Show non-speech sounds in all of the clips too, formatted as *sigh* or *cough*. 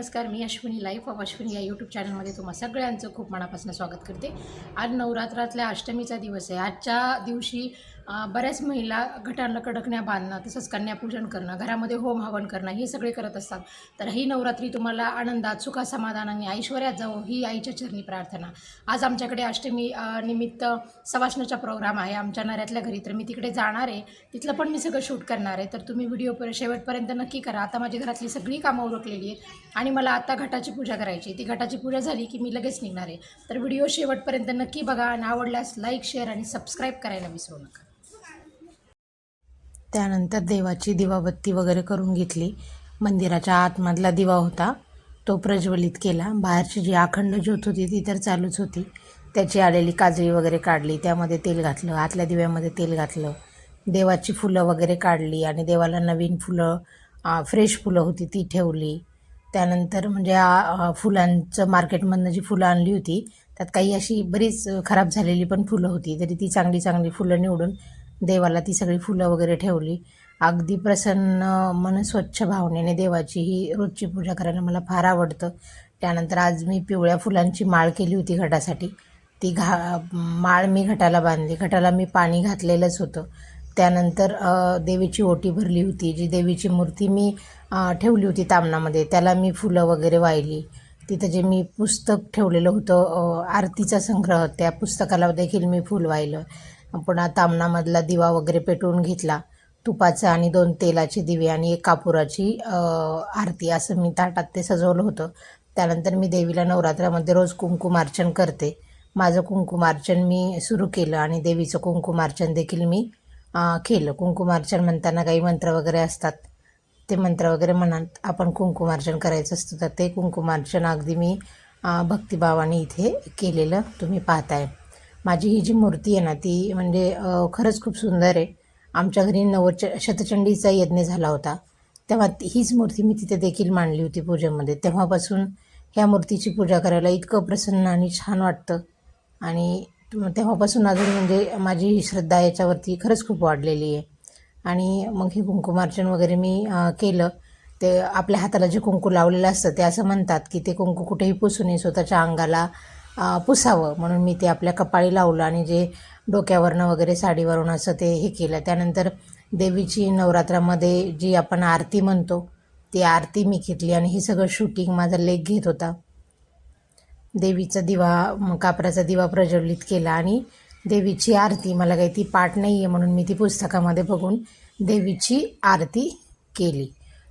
नमस्कार मी Ashwini life of Ashwini या यूट्यूब चॅनलमध्ये तुम्हा सगळ्यांचं खूप मनापासून स्वागत करते. आज नवरात्रातल्या अष्टमीचा दिवस आहे. आजच्या दिवशी बऱ्याच महिला घटांना कडकण्या बांधणं तसंच कन्यापूजन करणं घरामध्ये होम हवन करणं हे सगळे करत असतात. तर ही नवरात्री तुम्हाला आनंदात सुखासमाधानाने ऐश्वर्यात जाऊ ही आईच्या चरणी प्रार्थना. आज आमच्याकडे अष्टमी निमित्त सवासणाचा प्रोग्राम आहे. आमच्या नऱ्यातल्या घरी तर मी तिकडे जाणार आहे. तिथलं पण मी सगळं शूट करणार आहे. तर तुम्ही व्हिडिओ पर शेवटपर्यंत नक्की करा. आता माझी घरातली सगळी कामं उरकलेली आहेत आणि मला आता घटाची पूजा करायची ती घटाची पूजा झाली की मी लगेच निघणार आहे. तर व्हिडिओ शेवटपर्यंत नक्की बघा आणि आवडल्यास लाईक शेअर आणि सबस्क्राईब करायला विसरू नका. त्यानंतर देवाची दिवाबत्ती वगैरे करून घेतली. मंदिराच्या आतमधला दिवा होता. तो प्रज्वलित केला. बाहेरची जी अखंड ज्योत होती ती तर चालूच होती. त्याची आलेली काजळी वगैरे काढली. त्यामध्ये तेल घातलं. आतल्या दिव्यामध्ये तेल घातलं. देवाची फुलं वगैरे काढली आणि देवाला नवीन फुलं फ्रेश फुलं होती ती ठेवली. त्यानंतर म्हणजे फुलांचं मार्केटमधनं जी फुलं आणली होती त्यात काही अशी बरीच खराब झालेली पण फुलं होती. तरी ती चांगली चांगली फुलं निवडून देवाला ती सगळी फुलं वगैरे ठेवली. अगदी प्रसन्न मन स्वच्छ भावनेने देवाची ही रोजची पूजा करायला मला फार आवडतं. त्यानंतर आज मी पिवळ्या फुलांची माळ केली होती घटासाठी. ती घा माळ मी घटाला बांधली. घटाला मी पाणी घातलेलंच होतं. त्यानंतर देवीची ओटी भरली होती. जी देवीची मूर्ती मी ठेवली होती तामणामध्ये त्याला मी फुलं वगैरे वाहिली. तिथं जे मी पुस्तक ठेवलेलं होतं आरतीचा संग्रह त्या पुस्तकाला देखील मी फुल वाहिलं. पुन्हा तामणामधला दिवा वगैरे पेटवून घेतला. तुपाचा आणि दोन तेलाची दिवे आणि एक कापुराची आरती असं मी ताटात ते सजवलं होतं. त्यानंतर मी देवीला नवरात्रामध्ये रोज कुंकुमार्चन करते. माझं कुंकुमार्चन मी सुरू केलं आणि देवीचं कुंकुमार्चन देखील मी केलं. कुंकुमार्चन म्हणताना काही मंत्र वगैरे असतात. ते मंत्र वगैरे म्हणत आपण कुंकुमार्चन करायचं असतं. तर ते कुंकुमार्चन अगदी मी भक्तिभावाने इथे केलेलं तुम्ही पाहताय. माझी ही जी मूर्ती आहे ना ती म्हणजे खरंच खूप सुंदर आहे. आमच्या घरी नवच शतचंडीचा यज्ञ झाला होता. तेव्हा हीच मूर्ती मी तिथे देखील मांडली होती पूजेमध्ये. तेव्हापासून ह्या मूर्तीची पूजा करायला इतकं प्रसन्न आणि छान वाटतं. आणि तेव्हापासून अजून म्हणजे माझी ही श्रद्धा याच्यावरती खरंच खूप वाढलेली आहे. आणि मग हे कुंकुमार्चन वगैरे मी केलं. ते आपल्या हाताला जे कुंकू लावलेलं असतं ते असं म्हणतात की ते कुंकू कुठेही पुसू नये स्वतःच्या अंगाला पुसावं. म्हणून मी ते आपल्या कपाळी लावलं आणि जे डोक्यावरनं वगैरे साडीवरून असं ते हे केलं. त्यानंतर देवीची नवरात्रामध्ये जी आपण आरती म्हणतो ती आरती मी घेतली आणि हे सगळं शूटिंग माझा लेख घेत होता. देवीचा दिवा कापराचा दिवा प्रज्वलित केला आणि देवीची आरती मला काही ती पाठ नाही आहे म्हणून मी ती पुस्तकामध्ये बघून देवीची आरती केली.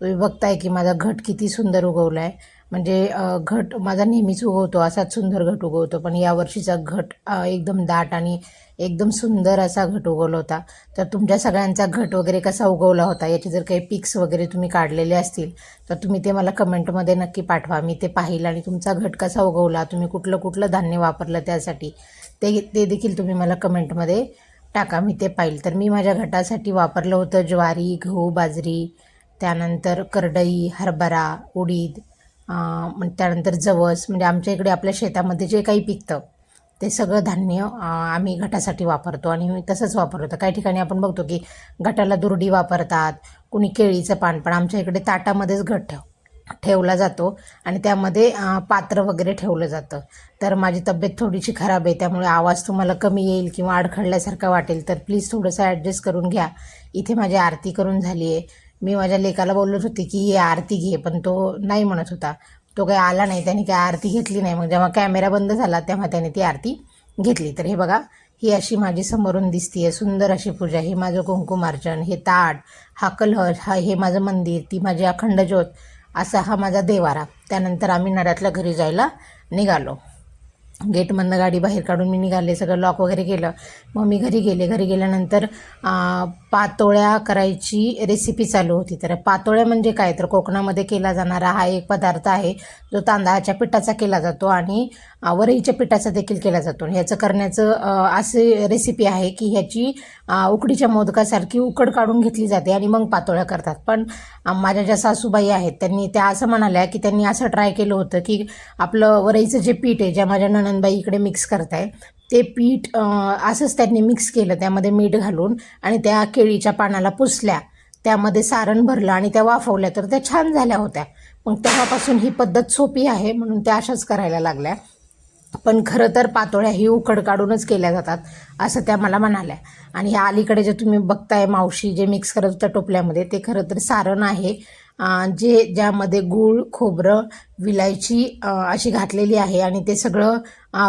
तुम्ही बघताय की माझा घट किती सुंदर उगवला आहे म्हणजे घट माझा नेहमीच उगवतो असाच सुंदर घट उगवतो. पण यावर्षीचा घट एकदम दाट आणि एकदम सुंदर असा घट उगवला होता. तर तुमच्या सगळ्यांचा घट वगैरे कसा उगवला होता? याचे जर काही पिक्स वगैरे तुम्ही काढलेले असतील तर तुम्ही ते मला कमेंटमध्ये नक्की पाठवा. मी ते पाहिलं आणि तुमचा घट कसा उगवला? तुम्ही कुठलं कुठलं धान्य वापरलं त्यासाठी? ते ते देखील तुम्ही मला कमेंटमध्ये टाका. मी ते पाहिलं. तर मी माझ्या घटासाठी वापरलं होतं ज्वारी गहू बाजरी त्यानंतर करडई हरभरा उडीद त्यानंतर जवस म्हणजे आमच्या इकडे आपल्या शेतामध्ये जे काही पिकतं ते सगळं धान्य आम्ही घटासाठी वापरतो आणि मी तसंच वापरतो. काही ठिकाणी आपण बघतो की घटाला दुर्डी वापरतात कुणी केळीचं पान पण आमच्या इकडे ताटामध्येच घट ठेव ठेवला जातो आणि त्यामध्ये पात्र वगैरे ठेवलं जातं. तर माझी तब्येत थोडीशी खराब आहे त्यामुळे आवाज तुम्हाला कमी येईल किंवा अडखळल्यासारखा वाटेल तर प्लीज थोडंसं ॲडजस्ट करून घ्या. इथे माझी आरती करून झाली आहे मी माझ्या लेकाला बोलत होते की ही आरती घे. पण तो नाही म्हणत होता. तो काही आला नाही. त्याने काही आरती घेतली नाही. मग जेव्हा कॅमेरा बंद झाला तेव्हा त्याने ती आरती घेतली. तर हे बघा ही अशी माझी समोरून दिसतीये सुंदर अशी पूजा. हे माझं कुंकुमार्चन हे ताट हा कलश हा हे माझं मंदिर ती माझी अखंड ज्योत असा हा माझा देवारा. त्यानंतर आम्ही नऱ्यातल्या घरी जायला निघालो. गेटमधनं गाडी बाहेर काढून मी निघाले सगळं लॉक वगैरे केलं. मग मी घरी गेले. घरी गेल्यानंतर पातोळ्या करायची रेसिपी चालू होती. तर पातोळ्या म्हणजे काय? तर कोकणामध्ये केला जाणारा हा एक पदार्थ आहे जो तांदळाच्या पिठाचा केला जातो. आणि वरईच्या पिठाचा देखील केला जातो. ह्याचं करण्याचं असे रेसिपी आहे की ह्याची उकडीच्या मोदकासारखी उकड काढून घेतली जाते आणि मग पातोळ्या करतात. पण माझ्या ज्या सासूबाई आहेत त्यांनी त्या असं म्हणाल्या की त्यांनी असं ट्राय केलं होतं की आपलं वरईचं जे पीठ आहे ज्या माझ्या ननंदबाई इकडे मिक्स करताय ते पीठ असंच त्यांनी मिक्स केलं. त्यामध्ये मीठ घालून आणि त्या केळीच्या पानाला पुसल्या. त्यामध्ये सारण भरलं आणि त्या वाफवल्या. तर त्या छान झाल्या होत्या. मग तेव्हापासून ही पद्धत सोपी आहे म्हणून त्या अशाच करायला लागल्या. पण खरं तर पातोळ्या ही उकड काढूनच केल्या जातात असं त्या मला म्हणाल्या. आणि ह्या अलीकडे जे तुम्ही बघताय मावशी जे मिक्स करत होत्या टोपल्यामध्ये ते खरं तर सारण आहे. जे ज्यामध्ये गूळ खोबरं विलायची अशी घातलेली आहे आणि ते सगळं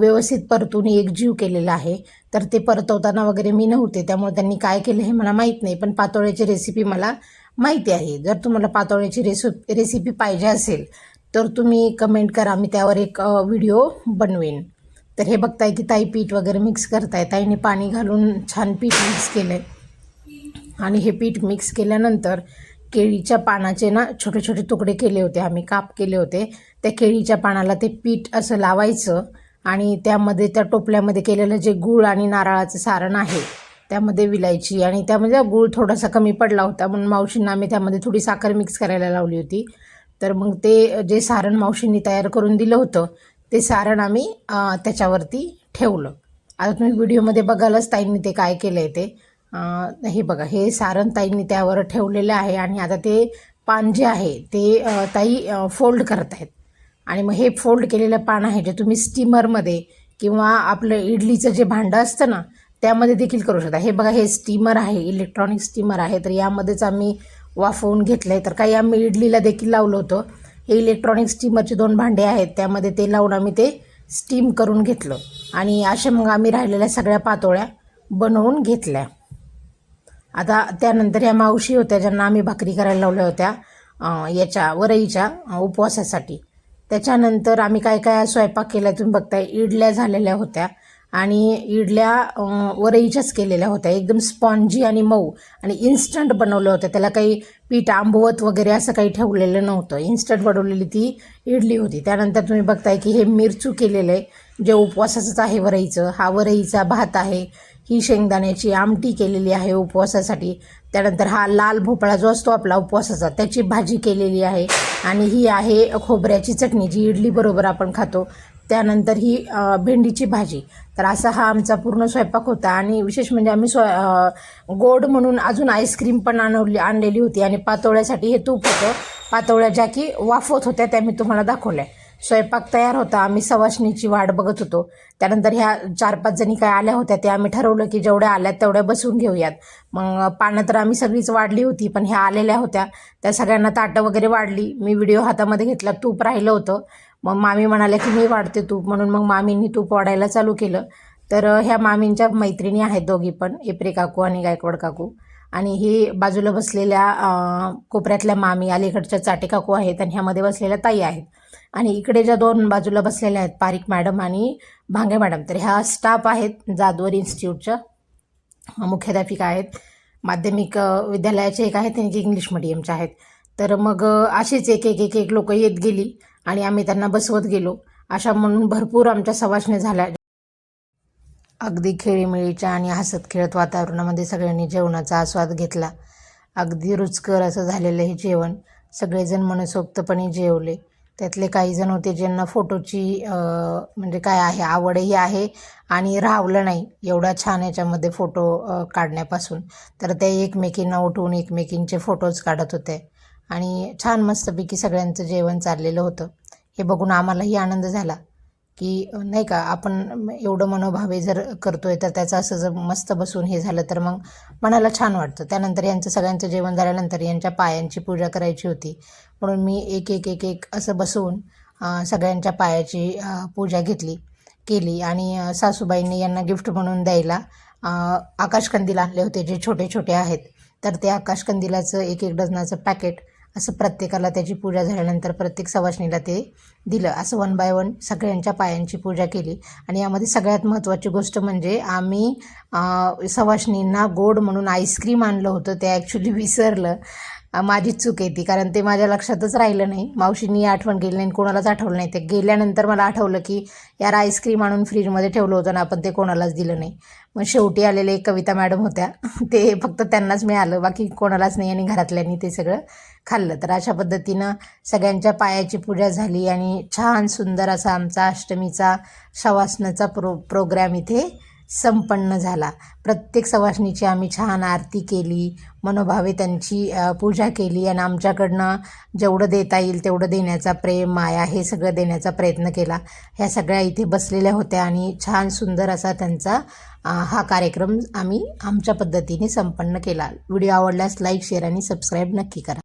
व्यवस्थित परतून एकजीव केलेलं आहे. तर ते परतवताना वगैरे मी नव्हते त्यामुळे त्यांनी काय केलं हे मला माहीत नाही पण पातोळ्याची रेसिपी मला माहिती आहे. जर तुम्हाला पातोळ्याची रेसि रेसिपी पाहिजे असेल तर तुम्ही कमेंट करा मी त्यावर एक व्हिडिओ बनवेन. तर हे बघताय की ताई पीठ वगैरे मिक्स करताय. ताईने पाणी घालून छान पीठ मिक्स केलं आहे आणि हे पीठ मिक्स केल्यानंतर केळीच्या पानाचे ना छोटे छोटे तुकडे केले होते. आम्ही काप केले होते. त्या केळीच्या पानाला ते पीठ असं लावायचं आणि त्यामध्ये त्या टोपल्यामध्ये केलेलं जे गूळ आणि नारळाचं सारण आहे त्यामध्ये विलायची. आणि त्यामध्ये गूळ थोडासा कमी पडला होता म्हणून मावशींना आम्ही त्यामध्ये थोडी साखर मिक्स करायला लावली होती. तर मग ते जे सारण मावशींनी तयार करून दिलं होतं ते सारण आम्ही त्याच्यावरती ठेवलं. आता तुम्ही व्हिडिओमध्ये बघालच ताईंनी ते काय केलं आहे ते हे बघा हे सारण ताईंनी त्यावर ठेवलेलं आहे आणि आता ते पान जे आहे ते ताई फोल्ड करत आहेत आणि मग हे फोल्ड केलेलं पान आहे जे तुम्ही स्टीमरमध्ये किंवा आपलं इडलीचं जे भांडं असतं ना त्यामध्ये देखील करू शकता. हे बघा हे स्टीमर आहे इलेक्ट्रॉनिक स्टीमर आहे तर यामध्येच आम्ही वाफवून घेतलं आहे तर काही आम्ही इडलीला देखील लावलं होतं. हे इलेक्ट्रॉनिक स्टीमरचे दोन भांडे आहेत. त्यामध्ये ते लावून आम्ही ते स्टीम करून घेतलं. आणि अशा मग आम्ही राहिलेल्या सगळ्या पातोळ्या बनवून घेतल्या. आता त्यानंतर या मावशी होत्या ज्यांना आम्ही भाकरी करायला लावल्या होत्या याच्या वरईच्या उपवासासाठी. त्याच्यानंतर आम्ही काय काय स्वयंपाक केला तुम्ही बघताय इडल्या झालेल्या होत्या. आणि इडल्या वरईच्याच केलेल्या होत्या. एकदम स्पॉन्जी आणि मऊ आणि इन्स्टंट बनवलं होतं त्याला काही पीठ आंबवत वगैरे असं काही ठेवलेलं नव्हतं. इन्स्टंट बनवलेली ती इडली होती. त्यानंतर तुम्ही बघताय की हे मिरचू केलेलं आहे. जे उपवासाचंच आहे वरईचं. हा वरईचा भात आहे. ही शेंगदाण्याची आमटी केलेली आहे उपवासासाठी. त्यानंतर हा लाल भोपळा जो असतो आपला उपवासाचा त्याची भाजी केलेली आहे. आणि ही आहे खोबऱ्याची चटणी जी इडली बरोबर आपण खातो. त्यानंतर ही भेंडीची भाजी. तर असा हा आमचा पूर्ण स्वयंपाक होता आणि विशेष म्हणजे आम्ही स्व गोड म्हणून अजून आईस्क्रीम पण आणवली आणलेली होती आणि पातोळ्यासाठी हे तूप होतं. पातोळ्या ज्या की वाफवत होत्या त्या मी तुम्हाला दाखवल्या. स्वयंपाक तयार होता. आम्ही सवाशणीची वाट बघत होतो. त्यानंतर ह्या चार पाच जणी काय आल्या होत्या त्या आम्ही ठरवलं की जेवढ्या आल्यात तेवढ्या बसून घेऊयात. मग पानं तर आम्ही सगळीच वाढली होती पण ह्या आलेल्या होत्या. त्या सगळ्यांना ताटं वगैरे वाढली. मी व्हिडिओ हातामध्ये घेतला. तूप राहिलं होतं. मग मामी म्हणाल्या की मी वाढते तूप. म्हणून मग मामींनी तूप वाढायला चालू केलं. तर ह्या मामींच्या मैत्रिणी आहेत दोघी पण एप्रे काकू आणि गायकवाड काकू. आणि ही बाजूला बसलेल्या कोपऱ्यातल्या मामी अलीकडच्या चाटे काकू आहेत आणि ह्यामध्ये बसलेल्या ताई आहेत. आणि इकडे ज्या दोन बाजूला बसलेल्या आहेत पारिक मॅडम आणि भांगे मॅडम तर ह्या स्टाफ आहेत जादवर इन्स्टिट्यूटच्या. मुख्याध्यापिका आहेत माध्यमिक विद्यालयाचे एक आहेत आणि एक इंग्लिश मिडियमच्या आहेत. तर मग अशीच एक एक एक एक लोक येत गेली. आणि आम्ही त्यांना बसवत गेलो. अशा म्हणून भरपूर आमच्या सवाशण्या झाल्या. अगदी खेळीमेळीच्या आणि हसत खेळत वातावरणामध्ये सगळ्यांनी जेवणाचा आस्वाद घेतला. अगदी रुचकर असं झालेलं हे जेवण. सगळेजण मनसोक्तपणे जेवले. त्यातले काही जण होते ज्यांना फोटोची म्हणजे काय आहे आवडही आहे आणि राहवलं नाही. एवढा छान याच्यामध्ये फोटो काढण्यापासून. तर ते एकमेकींना उठवून एकमेकींचे फोटोज काढत होते. आणि छान मस्तपैकी सगळ्यांचं जेवण चाललेलं होतं. हे बघून आम्हालाही आनंद झाला की नाही का आपण एवढं मनोभावे जर करतोय तर त्याचं असं जर मस्त बसून हे झालं तर मग मनाला छान वाटतं. त्यानंतर यांचं सगळ्यांचं जेवण झाल्यानंतर यांच्या पायांची पूजा करायची होती. म्हणून मी एक एक एक एक असं बसवून सगळ्यांच्या पायाची पूजा घेतली केली आणि सासूबाईंनी यांना गिफ्ट म्हणून द्यायला आकाशकंदील आणले होते जे छोटे छोटे आहेत. तर ते आकाशकंदिलाचं एक एक डझनाचं पॅकेट असं प्रत्येकाला त्याची पूजा झाल्यानंतर प्रत्येक सवासणीला ते दिलं. असं वन बाय वन सगळ्यांच्या पायांची पूजा केली. आणि यामध्ये सगळ्यात महत्त्वाची गोष्ट म्हणजे आम्ही अं, सवासणींना गोड म्हणून आईस्क्रीम आणलं होतं. ते ॲक्च्युली विसरलं. माझीच चूक आहे ती कारण ते माझ्या लक्षातच राहिलं नाही. मावशींनी आठवण केली नाही कोणालाच आठवलं नाही. ते गेल्यानंतर मला आठवलं की यार आईस्क्रीम आणून फ्रीजमध्ये ठेवलं होतं ना आपण ते कोणालाच दिलं नाही. मग शेवटी आलेले कविता मॅडम होत्या. *laughs* ते फक्त त्यांनाच मिळालं. बाकी कोणालाच नाही आणि घरातल्यांनी ते सगळं खाल्लं. तर अशा पद्धतीनं सगळ्यांच्या पायाची पूजा झाली आणि छान सुंदर असा आमचा अष्टमीचा शवासनाचा प्रो प्रोग्रॅम इथे संपन्न झाला. प्रत्येक सवासणीची आम्ही छान आरती केली मनोभावे त्यांची पूजा केली आणि आमच्याकडनं जेवढं देता येईल तेवढं देण्याचा प्रेम माया हे सगळं देण्याचा प्रयत्न केला. ह्या सगळ्या इथे बसलेल्या होत्या आणि छान सुंदर असा त्यांचा हा कार्यक्रम आम्ही आमच्या पद्धतीने संपन्न केला. व्हिडिओ आवडल्यास लाईक शेअर आणि सबस्क्राईब नक्की करा.